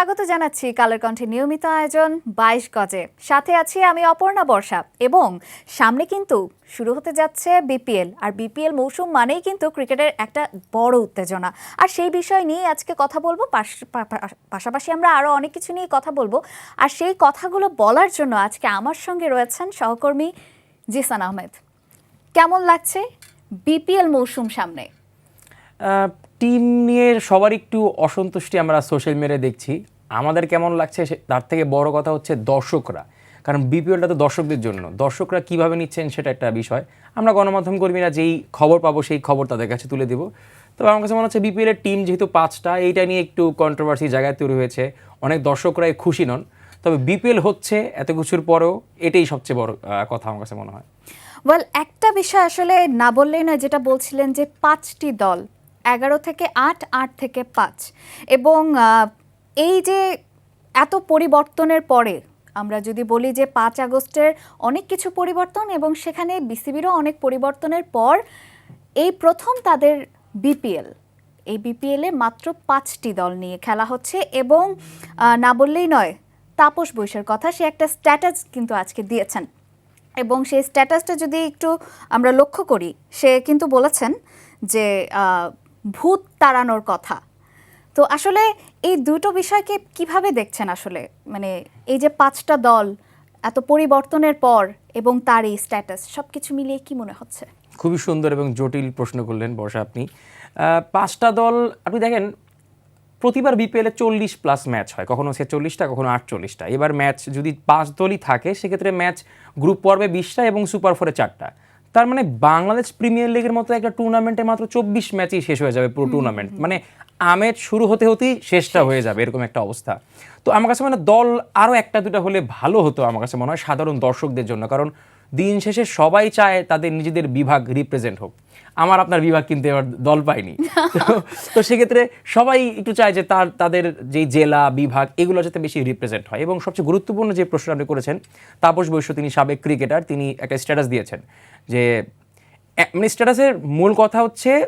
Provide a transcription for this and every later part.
স্বাগত জানাচ্ছি কালের কণ্ঠে নিয়মিত আয়োজন বাইশ গজে। সাথে আছি আমি অপর্ণা বর্ষা এবং সামনে কিন্তু শুরু হতে যাচ্ছে বিপিএল। আর বিপিএল মৌসুম মানেই কিন্তু ক্রিকেটের একটা বড় উত্তেজনা। আর সেই বিষয় নিয়ে আজকে কথা বলব। পাশাপাশি আমরা আরও অনেক কিছু নিয়ে কথা বলব। আর সেই কথাগুলো বলার জন্য আজকে আমার সঙ্গে রয়েছেন সহকর্মী জিসান আহমেদ। কেমন লাগছে বিপিএল মৌসুম সামনে? টিম নিয়ে সবার একটু অসন্তুষ্টি আমরা সোশ্যাল মিডিয়ায় দেখছি। আমাদের কেমন লাগছে তার থেকে বড় কথা হচ্ছে দর্শকরা। কারণ বিপিএলটা তো দর্শকদের জন্য। দর্শকরা কীভাবে নিচ্ছেন সেটা একটা বিষয়। আমরা গণমাধ্যম কর্মীরা যেই খবর পাবো সেই খবর তাদের কাছে তুলে দেবো। তবে আমার কাছে মনে হচ্ছে বিপিএলের টিম যেহেতু পাঁচটা, এইটা নিয়ে একটু কন্ট্রোভার্সি জায়গায় তৈরি হয়েছে। অনেক দর্শকরাই খুশি নন। তবে বিপিএল হচ্ছে এত কিছুর পরেও এটাই সবচেয়ে বড় কথা আমার কাছে মনে হয়। ওয়েল একটা বিষয় আসলে না বললেই না যেটা বলছিলেন যে পাঁচটি দল। এগারো থেকে আট আট থেকে পাঁচ। এবং এই যে এত পরিবর্তনের পরে আমরা যদি বলি যে পাঁচ আগস্টের অনেক কিছু পরিবর্তন এবং সেখানে বিসিবিরও অনেক পরিবর্তনের পর এই প্রথম তাদের বিপিএল। এই বিপিএলে মাত্র পাঁচটি দল নিয়ে খেলা হচ্ছে এবং না বললেই নয়, তাপস বৈশের কথা, সে একটা স্ট্যাটাস কিন্তু আজকে দিয়েছেন। এবং সেই স্ট্যাটাসটা যদি একটু আমরা লক্ষ্য করি, সে কিন্তু বলেছেন যে ভূত তাড়ানোর কথা। তো আসলে এই দুটো বিষয়কে কীভাবে দেখছেন আসলে? মানে এই যে পাঁচটা দল, এত পরিবর্তনের পর এবং তার এই স্ট্যাটাস সব কিছু মিলিয়ে কি মনে হচ্ছে? খুবই সুন্দর এবং জটিল প্রশ্ন করলেন বর্ষা আপনি। পাঁচটা দল, আপনি দেখেন, প্রতিবার বিপিএলে চল্লিশ প্লাস ম্যাচ হয়। কখনো ছেচল্লিশটা, কখনো আটচল্লিশটা। এবার ম্যাচ যদি পাঁচ দলই থাকে, সেক্ষেত্রে ম্যাচ গ্রুপ পর্বে বিশটা এবং সুপার ফোরে চারটা। তার মানে বাংলাদেশ প্রিমিয়ার লিগের মতো একটা টুর্নামেন্টে মাত্র চব্বিশ ম্যাচই শেষ হয়ে যাবে পুরো টুর্নামেন্ট মানে আমেজ শুরু হতে হতেই শেষটা হয়ে যাবে এরকম একটা অবস্থা। তো আমার কাছে মানে দল আরও একটা দুটা হলে ভালো হতো আমার কাছে মনে হয় সাধারণ দর্শকদের জন্য কারণ দিন শেষে সবাই চায় তাদের নিজেদের বিভাগ রিপ্রেজেন্ট হোক। আমার আপনার বিভাগ কিন্তু এবার দল পাইনি তো- তো সেক্ষেত্রে সবাই একটু চায় যে তার, তাদের যে জেলা, বিভাগ এগুলো যাতে বেশি রিপ্রেজেন্ট হয়। এবং সবচেয়ে গুরুত্বপূর্ণ যে প্রশ্ন আপনি করেছেন, তাপস বৈশ্য তিনি সাবেক ক্রিকেটার তিনি একটা স্ট্যাটাস দিয়েছেন যে মানে স্ট্যাটাসের মূল কথা হচ্ছে,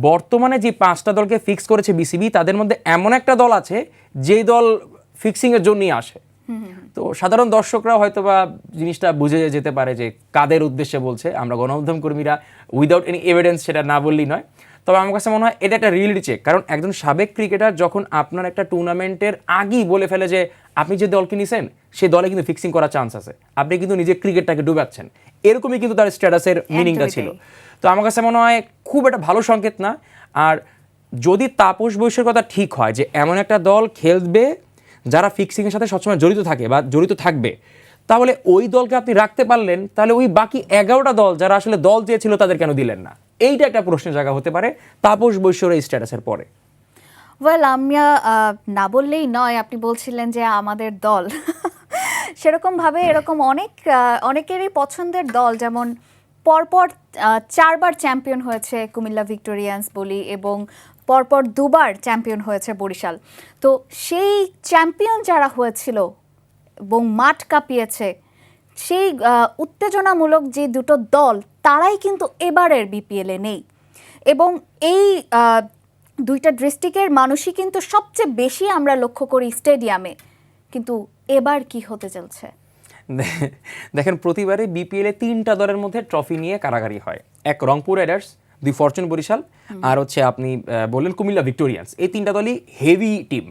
বর্তমানে যে পাঁচটা দলকে ফিক্স করেছে বিসিবি তাদের মধ্যে এমন একটা দল আছে, যেই দল ফিক্সিংয়ের জন্যই আসে। তো সাধারণ দর্শকরা হয়তো বা জিনিসটা বুঝে যেতে পারে যে কাদের উদ্দেশ্যে বলছে। আমরা গণমাধ্যম কর্মীরা উইদাউট এনি এভিডেন্স সেটা না বললেই নয়। তবে আমার কাছে মনে হয় এটা একটা রিয়েলিটি চেক কারণ একজন সাবেক ক্রিকেটার যখন আপনার একটা টুর্নামেন্টের আগেই বলে ফেলে যে আপনি যে দলকে নিছেন সে দলে কিন্তু ফিক্সিং করার চান্স আছে। আপনি কিন্তু নিজের ক্রিকেটটাকে ডুবাচ্ছেন। এরকমই কিন্তু তার স্ট্যাটাসের মিনিংটা ছিল। তো আমার কাছে মনে হয় খুব একটা ভালো সংকেত না। আর যদি তাপস বৈশ্যের কথা ঠিক হয় যে এমন একটা দল খেলবে যারা ফিক্সিংয়ের সাথে সবসময় জড়িত থাকে বা জড়িত থাকবে, তাহলে ওই দলকে আপনি রাখতে পারলেন, তাহলে ওই বাকি এগারোটা দল যারা আসলে দল চেয়েছিল তাদের কেন দিলেন না? এইটা একটা প্রশ্নের জায়গা হতে পারে তাপস বৈশ্যর এই স্ট্যাটাসের পরে। ওয়েল আমরা না বললেই নয়, আপনি বলছিলেন যে আমাদের দল। সেরকমভাবে এরকম অনেক অনেকেরই পছন্দের দল, যেমন পরপর চারবার চ্যাম্পিয়ন হয়েছে কুমিল্লা ভিক্টোরিয়ান্স বলি এবং পরপর দুবার চ্যাম্পিয়ন হয়েছে বরিশাল। তো সেই চ্যাম্পিয়ন যারা হয়েছিল এবং মাঠ কাঁপিয়েছে, সেই উত্তেজনামূলক যে দুটো দল, তারাই কিন্তু এবারের বিপিএলে নেই। এবং এই দুইটা ডিস্ট্রিক্টের মানুষই কিন্তু সবচেয়ে বেশি আমরা লক্ষ্য করি স্টেডিয়ামে। কিন্তু এবার কি হতে চলছে? দেখেন, প্রতিবারে বিপিএলে তিনটা দলের মধ্যে ট্রফি নিয়ে কারাগারি হয়। এক রংপুর রাইডার্স দুই ফরচুন বরিশাল আর হচ্ছে আপনি বললেন কুমিল্লা ভিক্টোরিয়ান্স। এই তিনটা দলই হেভি টিম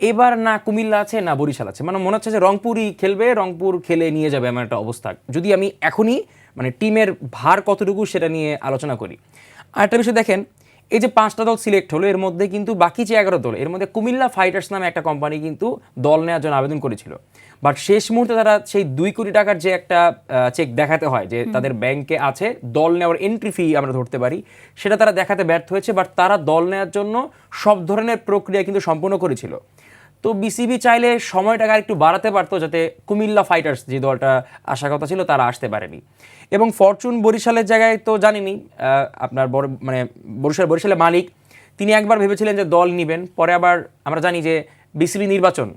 এবার না কুমিল্লা আছে, না বরিশাল আছে। মানে মনে হচ্ছে যে রংপুরই খেলবে, রংপুর খেলে নিয়ে যাবে এমন একটা অবস্থা। যদি আমি এখনই মানে টিমের ভার কতটুকু সেটা নিয়ে আলোচনা করি। আর একটা বিষয় দেখেন, এই যে পাঁচটা দল সিলেক্ট হলো, এর মধ্যে কিন্তু বাকি যে এগারো দল, এর মধ্যে কুমিল্লা ফাইটার্স নামে একটা কোম্পানি কিন্তু দল নেওয়ার জন্য আবেদন করেছিল। বাট শেষ মুহূর্তে তারা সেই দুই কোটি টাকার যে একটা চেক দেখাতে হয় যে তাদের ব্যাংকে আছে দল নেওয়ার এন্ট্রি ফি আমরা ধরতে পারি সেটা তারা দেখাতে ব্যর্থ হয়েছে বাট তারা দল নেওয়ার জন্য সব ধরনের প্রক্রিয়া কিন্তু সম্পূর্ণ করেছিল। তো বিসিবি চাইলে সময়টাকে একটু বাড়াতে পারতো যাতে কুমিল্লা ফাইটার্স যে দলটা আসার কথা ছিল তারা আসতে পারেনি। এবং ফরচুন বরিশালের জায়গায় তো জানিনি আপনার বড় মানে বরিশাল বরিশালের মালিক তিনি একবার ভেবেছিলেন যে দল নেবেন পরে আবার আমরা জানি যে বিসিবি নির্বাচন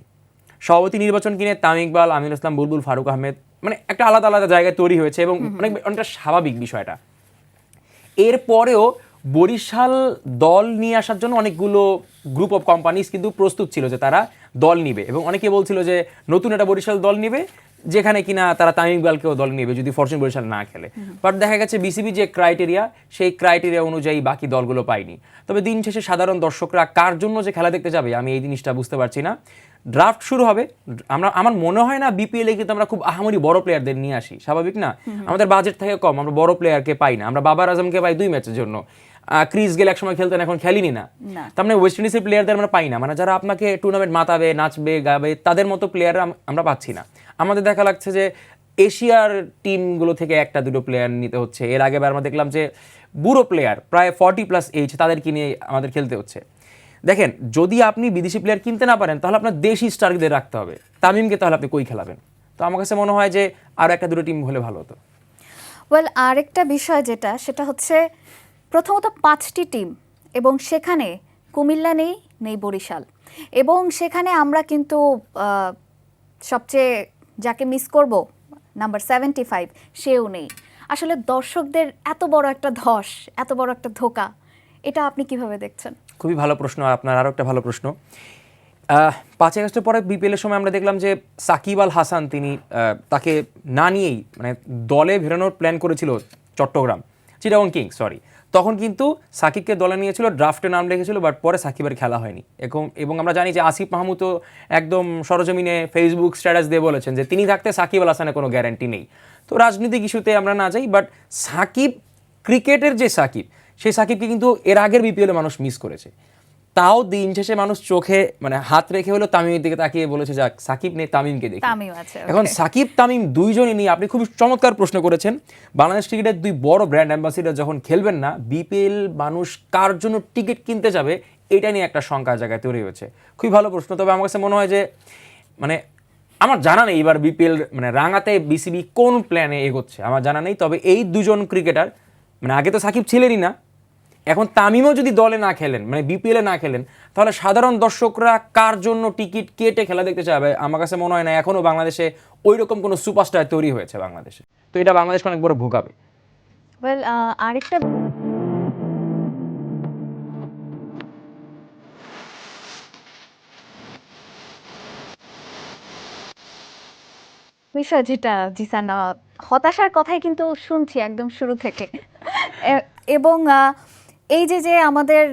সভাপতি নির্বাচন কিনে তামিম ইকবাল আমিনুল ইসলাম বুলবুল ফারুক আহমেদ মানে একটা আলাদা আলাদা জায়গায় তৈরি হয়েছে এবং অনেক অনেকটা স্বাভাবিক বিষয়টা। এরপরেও বরিশাল দল নিয়ে আসার জন্য অনেকগুলো গ্রুপ অফ কোম্পানিজ কিন্তু প্রস্তুত ছিল যে তারা দল নিবে এবং অনেকে বলছিল যে নতুন একটা বরিশাল দল নিবে যেখানে কিনা তারা তামিম ইকবালকেও দল নেবে যদি ফরচুন বরিশাল না খেলে। বাট দেখা গেছে বিসিবি যে ক্রাইটেরিয়া সেই ক্রাইটেরিয়া অনুযায়ী বাকি দলগুলো পায়নি। তবে দিন শেষে সাধারণ দর্শকরা কার জন্য যে খেলা দেখতে যাবে আমি এই জিনিসটা বুঝতে পারছি না। ড্রাফট শুরু হবে। আমরা আমার মনে হয় না বিপিএলে কিন্তু আমরা খুব আহামরি বড় প্লেয়ারদের নিয়ে আসি। স্বাভাবিক না? আমাদের বাজেট থেকে কম আমরা বড় প্লেয়ারকে পাই না। আমরা বাবার আজমকে পাই দুই ম্যাচের জন্য। ক্রিস গেল একসময় খেলতেন এখন খেলিনি না। তার মানে ওয়েস্ট ইন্ডিজের প্লেয়ারদের আমরা পাই না। মানে যারা আপনাকে টুর্নামেন্ট মাতাবে নাচবে গাবে তাদের মতো প্লেয়ার আমরা পাচ্ছি না। আমাদের দেখা লাগছে যে এশিয়ার টিমগুলো থেকে একটা দুটো প্লেয়ার নিতে হচ্ছে। এর আগে আমরা দেখলাম যে বুড়ো প্লেয়ার প্রায় ফর্টি প্লাস এইজ তাদেরকে নিয়ে আমাদের খেলতে হচ্ছে। দেখেন যদি আপনি বিদেশি প্লেয়ার কিনতে না পারেন তাহলে আপনার দেশি স্টারদের রাখতে হবে। তামিমকে তাহলে আপনি কই খেলাবেন? তো আমার কাছে মনে হয় যে আরও একটা দুটো টিম হলে ভালো হতো। ওয়েল আরেকটা বিষয় যেটা সেটা হচ্ছে প্রথমত পাঁচটি টিম এবং সেখানে কুমিল্লা নেই নেই বরিশাল। এবং সেখানে আমরা কিন্তু সবচেয়ে যাকে মিস করব নাম্বার সেভেন্টি ফাইভ সেও নেই। আসলে দর্শকদের এত বড় একটা ধস, এত বড় একটা ধোকা, এটা আপনি কীভাবে দেখছেন? খুবই ভালো প্রশ্ন আপনার আরও একটা ভালো প্রশ্ন। পাঁচ আগস্টের পরে বিপিএলের সময় আমরা দেখলাম যে সাকিব আল হাসান তিনি তাকে না নিয়েই মানে দলে ভেরানোর প্ল্যান করেছিল চট্টগ্রাম চিটাগং কিংস সরি তখন কিন্তু সাকিবকে দলে নিয়েছিল ড্রাফটে নাম রেখেছিল বাট পরে সাকিবের খেলা হয়নি। এবং এবং আমরা জানি যে আসিফ মাহমুদ তো একদম সরজমিনে ফেসবুক স্ট্যাটাস দিয়ে বলেছেন যে তিনি থাকতে সাকিব আল হাসানের কোনো গ্যারান্টি নেই। তো রাজনৈতিক ইস্যুতে আমরা না যাই বাট সাকিব, ক্রিকেটের যে সাকিব, সেই সাকিবকে কিন্তু এর আগের বিপিএলে মানুষ মিস করেছে। তাও দিন শেষে মানুষ চোখে মানে হাত রেখে হলো তামিমের দিকে তাকিয়ে বলেছে যাক সাকিব নেই তামিমকে দেখি। এখন সাকিব তামিম দুইজনই নিয়ে আপনি খুব চমৎকার প্রশ্ন করেছেন। বাংলাদেশ ক্রিকেটের দুই বড় ব্র্যান্ড অ্যাম্বাসিডার যখন খেলবেন না বিপিএল মানুষ কার জন্য টিকিট কিনতে যাবে এটা নিয়ে একটা শঙ্কার জায়গায় তৈরি হয়েছে। খুবই ভালো প্রশ্ন তবে আমার কাছে মনে হয় যে মানে আমার জানা নেই এবার বিপিএল মানে রাঙাতে বিসিবি কোন প্ল্যানে এগোচ্ছে আমার জানা নেই। তবে এই দুজন ক্রিকেটার মানে আগে তো সাকিব ছিলেনই না এখন তামিমও যদি দলে না খেলেন মানে বিপিএলে না খেলেন, তাহলে সাধারণ দর্শকরা কার জন্য টিকিট কেটে খেলা দেখতে চাবে আমার কাছে মনে হয় না এখনও বাংলাদেশে ওই রকম কোনো সুপারস্টার তৈরি হয়েছে বাংলাদেশে। তো এটা বাংলাদেশকে অনেক বড় ভোগাবে। ওয়েল আরেকটা বিষয় যেটা জিসান হতাশার কথাই কিন্তু শুনছি একদম শুরু থেকে। এবং এই যে যে আমাদের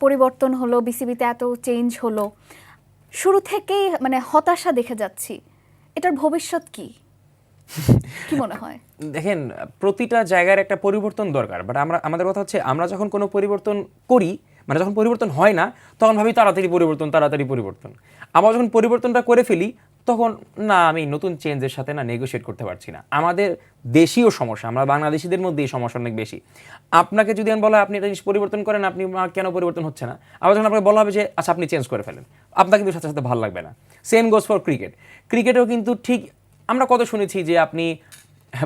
পরিবর্তন হলো বিসিবিতে এত চেঞ্জ হলো, শুরু থেকেই মানে হতাশা দেখে যাচ্ছি। এটার ভবিষ্যৎ কি? কি মনে হয়? দেখেন, প্রতিটা জায়গার একটা পরিবর্তন দরকার বাট আমরা, আমাদের কথা হচ্ছে, আমরা যখন কোনো পরিবর্তন করি মানে যখন পরিবর্তন হয় না, তখন ভাবি তাড়াতাড়ি পরিবর্তন তাড়াতাড়ি পরিবর্তন। আমরা যখন পরিবর্তনটা করে ফেলি তখন, না, আমি নতুন চেঞ্জের সাথে না নেগোশিয়েট করতে পারছি না। আমাদের দেশীয় সমস্যা, আমরা বাংলাদেশিদের মধ্যে এই সমস্যা অনেক বেশি। আপনাকে যদি আমি বলা আপনি এটা জিনিস পরিবর্তন করেন, আপনি কেন পরিবর্তন হচ্ছে না? আবার যখন আপনাকে বলা হবে যে আচ্ছা আপনি চেঞ্জ করে ফেলেন, আপনাকে কিন্তু সাথে সাথে ভালো লাগবে না। সেম গোজ ফর ক্রিকেট ক্রিকেটেও কিন্তু ঠিক, আমরা কত শুনেছি যে আপনি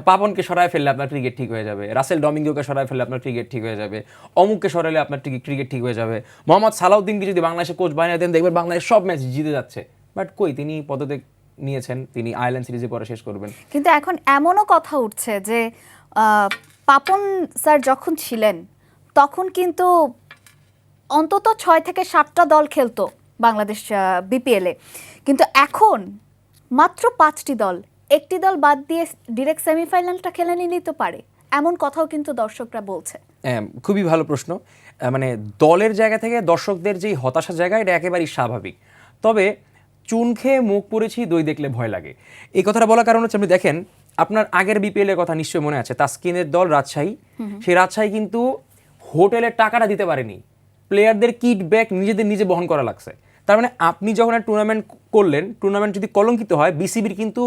পাপনকে সরায় ফেললে আপনার ক্রিকেট ঠিক হয়ে যাবে, রাসেল ডমিঙ্গোকে সরায় ফেললে আপনার ক্রিকেট ঠিক হয়ে যাবে, অমুককে সরালে আপনার ক্রিকেট ঠিক হয়ে যাবে। মোহাম্মদ সালাউদ্দিনকে যদি বাংলাদেশে কোচ বানিয়ে দেন, দেখবেন বাংলাদেশ সব ম্যাচ জিতে যাচ্ছে। বাট কই তিনি পদত্যাগ নিয়েছেন তিনি আয়ারল্যান্ড সিরিজে পরে শেষ করবেন। কিন্তু এখন এমনও কথা উঠছে যে পাপন স্যার যখন ছিলেন তখন কিন্তু অন্তত ছয় থেকে সাতটা দল খেলতো বাংলাদেশ বিপিএলে কিন্তু এখন মাত্র পাঁচটি দল একটি দল বাদ দিয়ে ডিরেক্ট সেমিফাইনালটা খেলে নিলেই তো পারে। এমন কথাও কিন্তু দর্শকরা বলছে। হ্যাঁ, খুবই ভালো প্রশ্ন। মানে দলের জায়গা থেকে দর্শকদের যেই হতাশা জায়গা এটা একেবারেই স্বাভাবিক। তবে চুন খেয়ে মুখ পড়েছি দই দেখলে ভয় লাগে। এই কথাটা বলার কারণ হচ্ছে আপনি দেখেন আপনার আগের বিপিএল এর কথা নিশ্চয়ই মনে আছে তাস্কিনের দল রাজশাহী। সেই রাজশাহী কিন্তু হোটেলের টাকাটা দিতে পারেনি। প্লেয়ারদের কিট ব্যাক নিজেদের নিজে বহন করা লাগছে। তার মানে আপনি যখন একটা টুর্নামেন্ট করলেন টুর্নামেন্ট যদি কলঙ্কিত হয় বিসিবির কিন্তু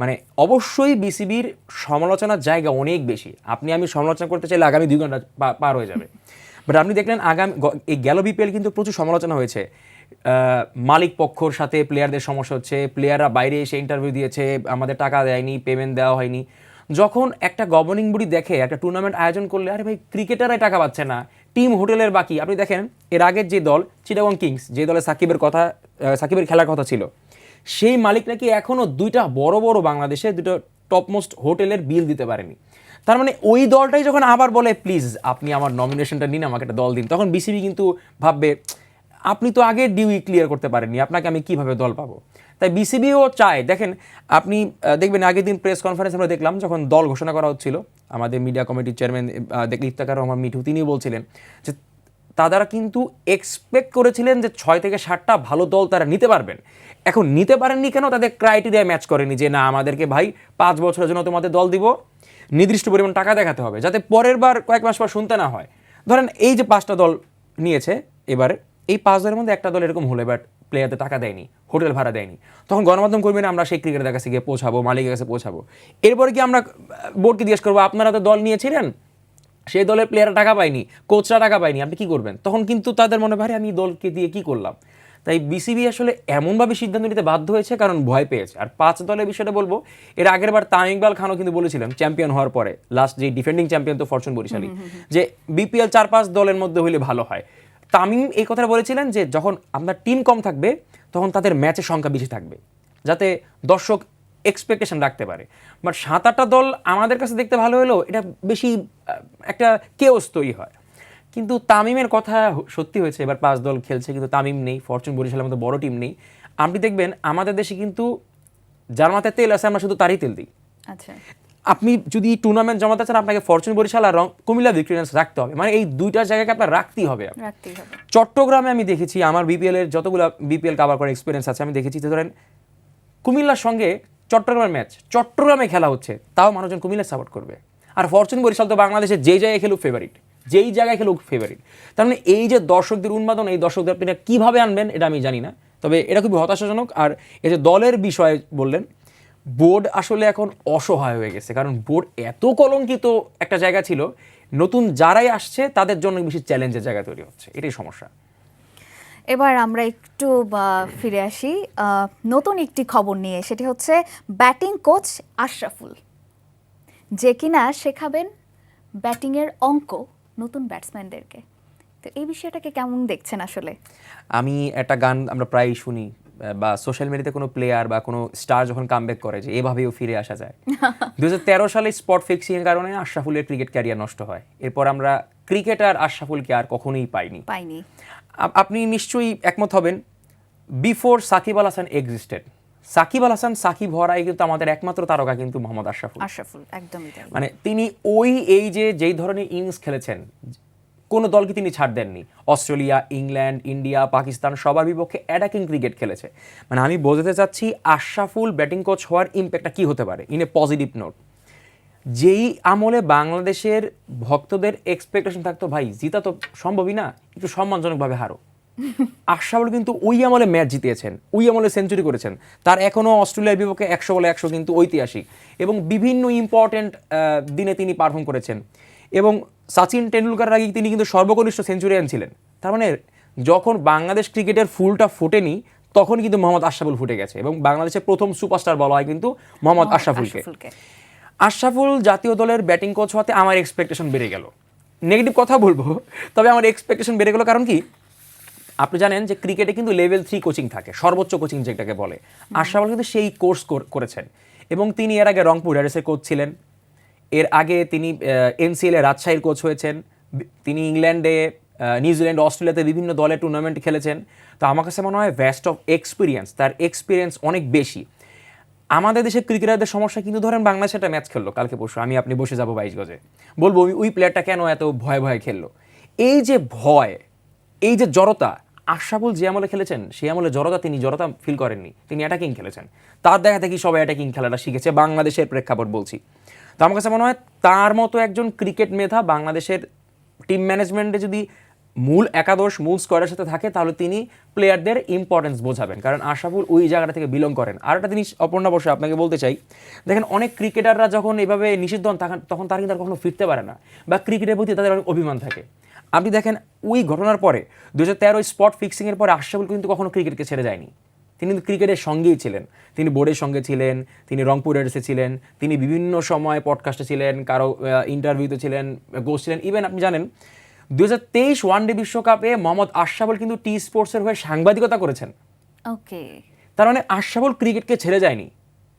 মানে অবশ্যই বিসিবির সমালোচনার জায়গা অনেক বেশি। আপনি আমি সমালোচনা করতে চাইলে আগামী দুই ঘণ্টা পার হয়ে যাবে। বাট আপনি দেখলেন আগামী এই গেল বিপিএল কিন্তু প্রচুর সমালোচনা হয়েছে। মালিক পক্ষর সাথে প্লেয়ারদের সমস্যা হচ্ছে। প্লেয়াররা বাইরে এসে ইন্টারভিউ দিয়েছে, আমাদের টাকা দেয়নি পেমেন্ট দেওয়া হয়নি। যখন একটা গভর্নিং বডি দেখে, একটা টুর্নামেন্ট আয়োজন করলে, আরে ভাই ক্রিকেটাররাই টাকা পাচ্ছে না টিম হোটেলের বাকি। আপনি দেখেন, এর আগের যে দল চিটাগং কিংস যে দলে সাকিবের কথা সাকিবের খেলার কথা ছিল, সেই মালিক নাকি এখনও দুইটা বড় বড় বাংলাদেশে দুটো টপমোস্ট হোটেলের বিল দিতে পারেনি। তার মানে ওই দলটাই যখন আবার বলে প্লিজ আপনি আমার নমিনেশনটা নিন, আমাকে একটা দল দিন। তখন বিসিবি কিন্তু ভাববে আপনি তো আগে ডিউই ক্লিয়ার করতে পারেননি, আপনাকে আমি কীভাবে দল পাবো? তাই বিসিবিও চায়, দেখেন, আপনি দেখবেন আগের দিন প্রেস কনফারেন্স আমরা দেখলাম, যখন দল ঘোষণা করা হচ্ছিল, আমাদের মিডিয়া কমিটির চেয়ারম্যান দেখলে ইফতাকার রহমান মিঠু, তিনিও বলছিলেন যে তারা কিন্তু এক্সপেক্ট করেছিলেন যে ছয় থেকে সাতটা ভালো দল তারা নিতে পারবেন। এখন নিতে পারেননি কেন? তাদের ক্রাইটেরিয়া ম্যাচ করেনি যে, না, আমাদেরকে ভাই পাঁচ বছরের জন্য তোমাদের দল দিব। নির্দিষ্ট পরিমাণ টাকা দেখাতে হবে, যাতে পরের বার কয়েক মাস পর শুনতে না হয়। ধরেন এই যে পাঁচটা দল নিয়েছে, এবারে এই পাঁচ দলের মধ্যে একটা দল এরকম হলো এবার প্লেয়ারদের টাকা দেয়নি হোটেল ভাড়া দেয়নি। তখন গণমাধ্যম কর্মীরা আমরা সেই ক্রিকেটের কাছে গিয়ে পৌঁছাবো মালিকের কাছে পৌঁছাবো। এরপরে কি আমরা বোর্ডকে জিজ্ঞেস করব আপনারা তো দল নিয়েছিলেন সেই দলের প্লেয়াররা টাকা পায়নি কোচরা টাকা পায়নি আপনি কি করবেন? তখন কিন্তু তাদের মনে ভারে আমি দলকে দিয়ে কি করলাম? তাই বিসিবি আসলে এমনভাবে সিদ্ধান্ত নিতে বাধ্য হয়েছে কারণ ভয় পেয়েছে। আর পাঁচ দলের বিষয়টা বলব এর আগের বার তামিম ইকবাল খানও কিন্তু বলেছিলেন চ্যাম্পিয়ন হওয়ার পরে লাস্ট যে ডিফেন্ডিং চ্যাম্পিয়ন তো ফরচুন বরিশালী যে বিপিএল চার পাঁচ দলের মধ্যে হইলে ভালো হয়। তামিম এই কথা বলেছিলেন যে যখন আপনার টিম কম থাকবে, তখন তাদের ম্যাচের সংখ্যা বেশি থাকবে, যাতে দর্শক এক্সপেকটেশন রাখতে পারে। বাট সাত আটটা দল আমাদের কাছে দেখতে ভালো হলেও এটা বেশি একটা কেওস তৈরি হয়। কিন্তু তামিমের কথা সত্যি হয়েছে, এবার পাঁচ দল খেলছে, কিন্তু তামিম নেই ফরচুন বরিশালের মতো বড় টিম নেই। আপনি দেখবেন আমাদের দেশে কিন্তু যার মাথায় তেল আছে, আমরা শুধু তারই তেল দিই। আচ্ছা। আপনি যদি টুর্নামেন্ট জমাতে চান আপনাকে ফরচুন বরিশাল আর রং- কুমিল্লা ভিক্টোরিয়ান্স রাখতে হবে। মানে এই দুইটা জায়গাকে আপনার রাখতেই হবে। চট্টগ্রামে আমি দেখেছি আমার বিপিএল এর যতগুলো বিপিএল কাভার করার এক্সপিরিয়েন্স আছে আমি দেখেছি যে ধরেন কুমিল্লার সঙ্গে চট্টগ্রামের ম্যাচ চট্টগ্রামে খেলা হচ্ছে তাও মানুষজন কুমিল্লা সাপোর্ট করবে। আর ফরচুন বরিশাল তো বাংলাদেশে যেই জায়গায় খেলুক ফেভারিট যেই জায়গায় খেলুক ফেভারিট তার মানে এই যে দর্শকদের উন্মাদন এই দর্শকদের আপনি কীভাবে আনবেন এটা আমি জানি না। তবে এটা খুবই হতাশাজনক। আর এই যে দলের বিষয়ে বললেন বোর্ড আসলে এখন অসহায় হয়ে গেছে কারণ বোর্ড এত কলঙ্কিত একটা জায়গা ছিল নতুন যারাই আসছে তাদের জন্য বেশি চ্যালেঞ্জের জায়গা তৈরি হচ্ছে এটাই সমস্যা। এবার আমরা একটু বা, ফিরে আসি নতুন একটি খবর নিয়ে সেটি হচ্ছে ব্যাটিং কোচ আশরাফুল। যে কিনা শেখাবেন ব্যাটিংয়ের অঙ্ক নতুন ব্যাটসম্যানদেরকে। তো এই বিষয়টাকে কেমন দেখছেন আসলে? আমি একটা গান আমরা প্রায়ই শুনি বা সোশ্যাল মিডিয়াতে কোনো প্লেয়ার বা কোনো স্টার যখন কামব্যাক করে যে এভাবেও ফিরে আসা যায়। দুই হাজার তেরো সালে স্পট ফিক্সিংয়ের কারণে আশরাফুলের ক্রিকেট ক্যারিয়ার নষ্ট হয়। এরপর আমরা ক্রিকেটার আশরাফুলকে আর কখনোই পাইনি। পাইনি। আপনি নিশ্চয়ই একমত হবেন বিফোর সাকিব আল হাসান এক্সিস্টেড সাকিব আল হাসান সাকিব হওয়ার কিন্তু আমাদের একমাত্র তারকা কিন্তু মোহাম্মদ আশরাফুল। আশরাফুল একদমই তাই। মানে তিনি ওই এই যে যেই ধরনের ইনিংস খেলেছেন কোনো দলকে তিনি ছাড় দেননি। অস্ট্রেলিয়া ইংল্যান্ড ইন্ডিয়া পাকিস্তান সবার বিপক্ষে অ্যাটাকিং ক্রিকেট খেলেছে। মানে আমি বোঝাতে চাচ্ছি আশরাফুল ব্যাটিং কোচ হওয়ার ইম্প্যাক্টটা কী হতে পারে? ইন এ পজিটিভ নোট যেই আমলে বাংলাদেশের ভক্তদের এক্সপেকটেশন থাকতো ভাই জিতা তো সম্ভবই না একটু সম্মানজনকভাবে হারো। আশরাফুল কিন্তু ওই আমলে ম্যাচ জিতিয়েছেন ওই আমলে সেঞ্চুরি করেছেন। তার এখনও অস্ট্রেলিয়ার বিপক্ষে একশো বলে একশো কিন্তু ঐতিহাসিক। এবং বিভিন্ন ইম্পর্টেন্ট দিনে তিনি পারফর্ম করেছেন। এবং সচিন টেন্ডুলকার আগে তিনি কিন্তু সর্বকনিষ্ঠ সেঞ্চুরিয়ান ছিলেন। তার মানে যখন বাংলাদেশ ক্রিকেটের ফুলটা ফোটেনি তখন কিন্তু মোহাম্মদ আশরাফুল ফুটে গেছে এবং বাংলাদেশের প্রথম সুপারস্টার বলা হয় কিন্তু মোহাম্মদ আশরাফুলকে। আশরাফুলকে। আশরাফুল জাতীয় দলের ব্যাটিং কোচ হতে আমার এক্সপেকটেশন বেড়ে গেল। নেগেটিভ কথা বলব তবে আমার এক্সপেকটেশন বেড়ে গেল কারণ কি? আপনি জানেন যে ক্রিকেটে কিন্তু লেভেল থ্রি কোচিং থাকে সর্বোচ্চ কোচিং যেটাকে বলে। আশরাফুল কিন্তু সেই কোর্স করেছেন এবং তিনি এর আগে রংপুর রাইডার্সের কোচ ছিলেন। এর আগে তিনি এনসিএল রাজশাহীর কোচ হয়েছেন তিনি ইংল্যান্ডে নিউজিল্যান্ড অস্ট্রেলিয়াতে বিভিন্ন দলের টুর্নামেন্ট খেলেছেন। তো আমার কাছে মনে হয় ভ্যাস্ট অফ এক্সপিরিয়েন্স তার এক্সপিরিয়েন্স অনেক বেশি। আমাদের দেশের ক্রিকেটারদের সমস্যা কিন্তু ধরেন বাংলাদেশ একটা ম্যাচ খেললো কালকে পরশু, আমি আপনি বসে যাব বাইশ গজে। বলব ওই- প্লেয়ারটা কেন এত ভয়ে ভয়ে খেললো? এই যে ভয়, এই যে জড়তা, আশরাফুল যে আমলে খেলেছেন, সেই আমলে জড়তা তিনি জড়তা ফিল করেননি, তিনি অ্যাটাকিং খেলেছেন। তার দেখা দেখি সবাই অ্যাটাকিং খেলাটা শিখেছে, বাংলাদেশের প্রেক্ষাপট বলছি। তো আমার কাছে মনে হয় তার মতো একজন ক্রিকেট মেধা বাংলাদেশের টিম ম্যানেজমেন্টে যদি মূল একাদশ, মূল স্কোয়ারের সাথে থাকে, তাহলে তিনি প্লেয়ারদের ইম্পর্টেন্স বোঝাবেন। কারণ আশাফুল ওই জায়গাটা থেকে বিলং করেন। আর একটা জিনিস অপর্ণা বসে, আপনাকে বলতে চাই, দেখেন অনেক ক্রিকেটাররা যখন এভাবে নিষিদ্ধ হন তখন- তারা কিন্তু আর কখনো ফিরতে পারে না। বা ক্রিকেটের প্রতি তাদের অনেক অভিমান থাকে। আপনি দেখেন, ওই ঘটনার পরে দু হাজার তেরো স্পট ফিক্সিংয়ের পরে আশরাফুল কিন্তু কখনো ক্রিকেটকে ছেড়ে যায়নি। তিনি কিন্তু ক্রিকেটের সঙ্গেই ছিলেন। তিনি বোর্ডের সঙ্গে ছিলেন তিনি রংপুর রাইডার্সে ছিলেন তিনি বিভিন্ন সময় পডকাস্টে ছিলেন কারও ইন্টারভিউতে ছিলেন গোস ছিলেন। ইভেন আপনি জানেন দু হাজার তেইশ ওয়ানডে বিশ্বকাপে মোহাম্মদ আশরাফুল কিন্তু টি স্পোর্টসের হয়ে সাংবাদিকতা করেছেন। ওকে তার মানে আশরাফুল ক্রিকেটকে ছেড়ে যায়নি।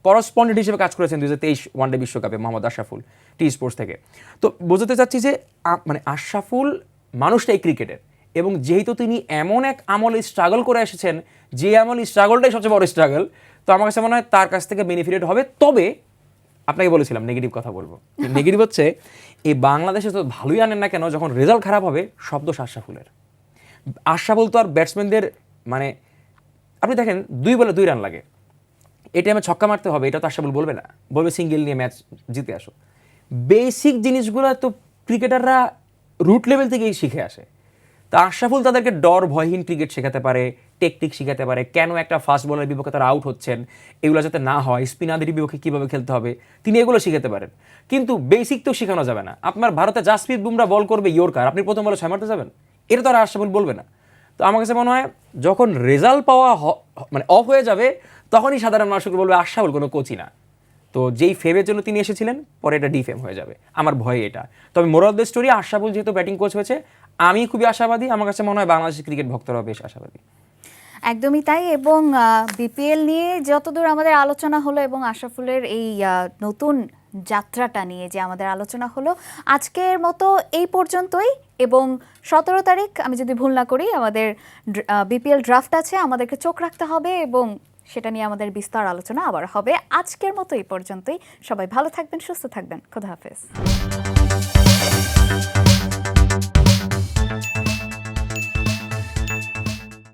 করসপন্ডেন্ট হিসেবে কাজ করেছেন দু হাজার তেইশ ওয়ানডে বিশ্বকাপে মোহাম্মদ আশরাফুল টি স্পোর্টস থেকে। তো বোঝাতে চাচ্ছি যে মানে আশরাফুল মানুষটাই ক্রিকেটের এবং যেহেতু তিনি এমন এক আমলে স্ট্রাগল করে এসেছেন, যে আমল স্ট্রাগলটাই সবচেয়ে বড় স্ট্রাগল তো আমার কাছে মনে হয় তার কাছ থেকে বেনিফিটেড হবে। তবে আপনাকে বলেছিলাম নেগেটিভ কথা বলব। নেগেটিভ হচ্ছে এই বাংলাদেশে তো ভালোই আনেন না কেন, যখন রেজাল্ট খারাপ হবে, শব্দ আশরাফুলের আশরাফুল তো আর ব্যাটসম্যানদের মানে আপনি দেখেন, দুই বলে দুই রান লাগে। এই টাইমে ছক্কা মারতে হবে, এটা তো আশরাফুল বলবে না। বলবে সিঙ্গেল নিয়ে ম্যাচ জিতে আসো। বেসিক জিনিসগুলো তো ক্রিকেটাররা রুট লেভেল থেকেই শিখে আসে। তা আশরাফুল তাদেরকে ডর, ভয়হীন ক্রিকেট শেখাতে পারে টেকটিক শেখাতে পারে, কেন একটা ফাস্ট বলের বিপক্ষে তারা আউট হচ্ছেন, এগুলো যাতে না হয় স্পিনাদের বিপক্ষে কীভাবে খেলতে হবে, তিনি এগুলো শিখাতে পারেন। কিন্তু বেসিক তো শেখানো যাবে না। আপনার ভারতে জাসপ্রীত বুমরা বল করবে ইয়র্কার আপনি প্রথম বলে ছয় মারতে যাবেন? এটা তো আর আশরাফুল বলবে না। তো আমার কাছে মনে হয়, যখন রেজাল্ট পাওয়া মানে অফ হয়ে যাবে, তখনই সাধারণ মানুষকে বলবে, আশরাফুল কোনো কোচই না। তো যেই ফেমের জন্য তিনি এসেছিলেন, পরে এটা ডিফেম হয়ে যাবে। আমার ভয় এটা। তবে মোরাল স্টোরি আশরাফুল যেহেতু ব্যাটিং কোচ হয়েছে আমি খুবই আশাবাদী, আমার কাছে মনে হয় বাংলাদেশের ক্রিকেট ভক্তরাও বেশ আশাবাদী। একদমই তাই এবং বিপিএল নিয়ে যতদূর আমাদের আলোচনা হলো এবং আশরাফুলের এই নতুন যাত্রাটা নিয়ে যে আমাদের আলোচনা হলো, আজকের মতো এই পর্যন্তই এবং সতেরো তারিখ, আমি যদি ভুল না করি, আমাদের বিপিএল ড্রাফট আছে, আমাদেরকে চোখ রাখতে হবে এবং সেটা নিয়ে আমাদের বিস্তার আলোচনা আবার হবে। আজকের মতো এই পর্যন্তই। সবাই ভালো থাকবেন, সুস্থ থাকবেন। খোদা হাফেজ।